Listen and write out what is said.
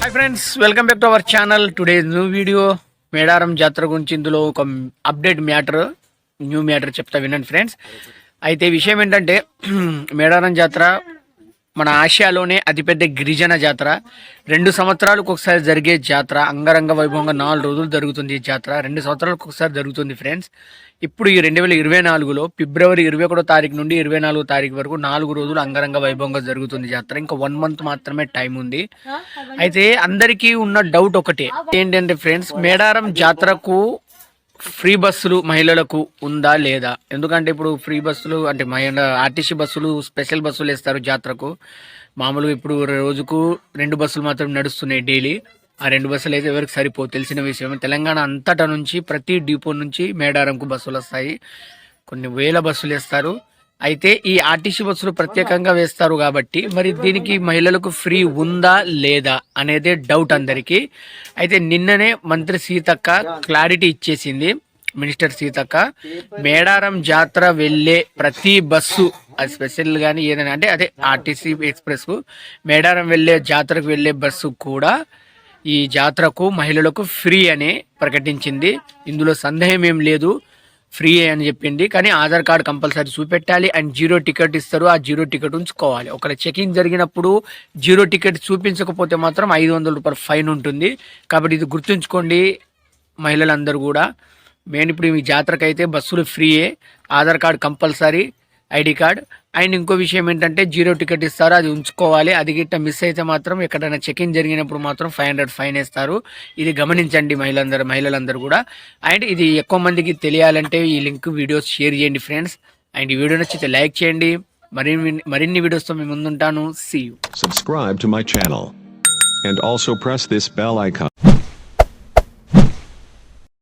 Hi friends welcome back to our channel today new video Medaram జాతర గురించి ఇందులో ఒక అప్డేట్ మ్యాటర్ న్యూ మ్యాటర్ చెప్తా వినండి ఫ్రెండ్స్ అయితే విషయం ఏంటంటే మేడారం జాతర మన ఆసియాలోనే అతిపెద్ద గిరిజన జాతర. రెండు సంవత్సరాలకు ఒకసారి జరిగే జాతర అంగరంగ వైభవంగా నాలుగు రోజులు జరుగుతుంది ఈ జాతర. రెండు సంవత్సరాలకు ఒకసారి జరుగుతుంది ఫ్రెండ్స్. ఇప్పుడు ఈ రెండు వేల ఇరవై నాలుగులో ఫిబ్రవరి ఇరవై ఒకటో తారీఖు నుండి ఇరవై నాలుగో తారీఖు వరకు నాలుగు రోజులు అంగరంగ వైభవంగా జరుగుతుంది జాతర. ఇంకా వన్ మంత్ మాత్రమే టైం ఉంది. అయితే అందరికీ ఉన్న డౌట్ ఒకటే. ఏంటంటే ఫ్రెండ్స్ మేడారం జాతరకు ఫ్రీ బస్సులు మహిళలకు ఉందా లేదా? ఎందుకంటే ఇప్పుడు ఫ్రీ బస్సులు అంటే మహిళ ఆర్టీసీ బస్సులు స్పెషల్ బస్సులు వేస్తారు జాతరకు. మామూలుగా ఇప్పుడు రోజుకు రెండు బస్సులు మాత్రం నడుస్తున్నాయి డైలీ. ఆ రెండు బస్సులు అయితే ఎవరికి సరిపో తెలిసిన విషయం తెలంగాణ అంతటా నుంచి ప్రతి డిపో నుంచి మేడారంకు బస్సులు వస్తాయి. కొన్ని వేల బస్సులు వేస్తారు. అయితే ఈ ఆర్టీసీ బస్సులు ప్రత్యేకంగా వేస్తారు కాబట్టి మరి దీనికి మహిళలకు ఫ్రీ ఉందా లేదా అనేదే డౌట్ అందరికీ. అయితే నిన్ననే మంత్రి సీతక్క క్లారిటీ ఇచ్చేసింది. మినిస్టర్ సీతక్క మేడారం జాతర వెళ్ళే ప్రతి బస్సు అది స్పెషల్ కానీ ఏదైనా అంటే అదే ఆర్టీసీ ఎక్స్ప్రెస్ మేడారం వెళ్ళే జాతరకు వెళ్ళే బస్సు కూడా ఈ జాతరకు మహిళలకు ఫ్రీ అని ప్రకటించింది. ఇందులో సందేహం ఏం లేదు. ఫ్రీ అని చెప్పింది. కానీ ఆధార్ కార్డ్ కంపల్సరీ చూపెట్టాలి. అండ్ జీరో టికెట్ ఇస్తారు. ఆ జీరో టికెట్ ఉంచుకోవాలి. ఒకవేళ చెకింగ్ జరిగినప్పుడు జీరో టికెట్ చూపించకపోతే మాత్రం ఐదు వందల రూపాయల ఫైన్ ఉంటుంది. కాబట్టి ఇది గుర్తుంచుకోండి మహిళలందరూ కూడా. మెయిన్ ఇప్పుడు ఈ జాతరకు అయితే బస్సులు ఫ్రీయే. Aadhaar card compulsory. ID card. And ఇంకో విషయం ఏంటంటే జీరో టికెట్ ఇస్తారు అది ఉంచుకోవాలి. అది గిట్ట మిస్ అయితే మాత్రం ఎక్కడైనా చెకింగ్ జరిగినప్పుడు మాత్రం ఫైవ్ హండ్రెడ్ ఫైన్ వేస్తారు. ఇది గమనించండి మహిళలందరూ మహిళలందరూ కూడా. అండ్ ఇది ఎక్కువ మందికి తెలియాలంటే ఈ లింక్ వీడియోస్ షేర్ చేయండి ఫ్రెండ్స్. అండ్ ఈ వీడియో నచ్చితే లైక్ చేయండి. మరిన్ని మరిన్ని వీడియోస్తో మేము ముందుంటాను. See you Subscribe to my channel. And also press this.